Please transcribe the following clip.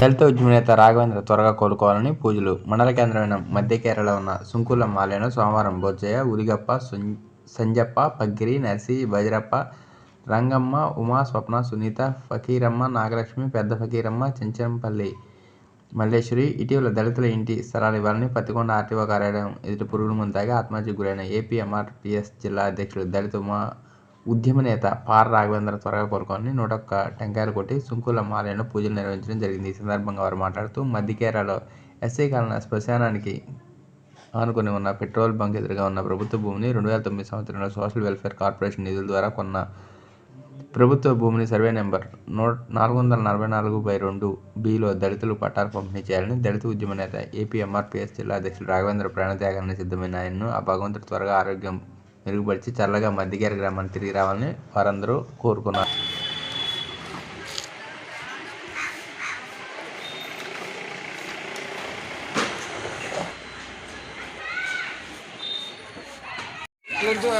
దళిత ఉద్యమనేత రాఘవేంద్ర త్వరగా కోలుకోవాలని పూజలు. మండల కేంద్రమైన మధ్య కేరళ ఉన్న సుంకుల మాలేను సోమవారం బొజ్జయ్య ఉరిగప్ప సంజప్ప పగ్గిరి నర్సి బజిరప్ప రంగమ్మ ఉమా స్వప్న సునీత ఫకీరమ్మ నాగలక్ష్మి పెద్ద ఫకీరమ్మ చెంచంపల్లి మల్లేశ్వరి ఇటీవల దళితుల ఇంటి స్థలాలు ఇవ్వాలని పత్తికొండ ఆర్టీఓ కార్యాలయం ఎదుటి పురుగుల ముందాగా ఆత్మహత్యకు గురైన ఏపీఎంఆర్పిఎస్ జిల్లా అధ్యక్షుడు దళిత ఉమా ఉద్యమ నేత పార రాఘవేంద్ర త్వరగా కోరుకొని నూట ఒక్క టెంకాయలు కొట్టి సుంకుల మాలయను పూజలు నిర్వహించడం జరిగింది. ఈ సందర్భంగా వారు మాట్లాడుతూ మధ్య కేరళలో ఎస్ఐ కాలన శ్మశానానికి ఆనుకుని ఉన్న పెట్రోల్ బంక్ ఎదురుగా ఉన్న ప్రభుత్వ భూమిని రెండు వేల తొమ్మిది సంవత్సరంలో సోషల్ వెల్ఫేర్ కార్పొరేషన్ నిధుల ద్వారా కొన్న ప్రభుత్వ భూమిని సర్వే నెంబర్ నూ నాలుగు వందల నలభై నాలుగు బై రెండు బిలో దళితులు పట్టాలు పంపిణీ చేయాలని దళిత ఉద్యమ నేత ఏపీఎంఆర్పిఎస్ జిల్లా అధ్యక్షుడు రాఘవేంద్ర ప్రాణత్యాగాన్ని సిద్ధమైన ఆయన్ను ఆ భగవంతుడు త్వరగా ఆరోగ్యం మెరుగుపరిచి చల్లగా మధ్యగారి గ్రామానికి తిరిగి రావాలని వారందరూ కోరుకున్నారు. ಇದು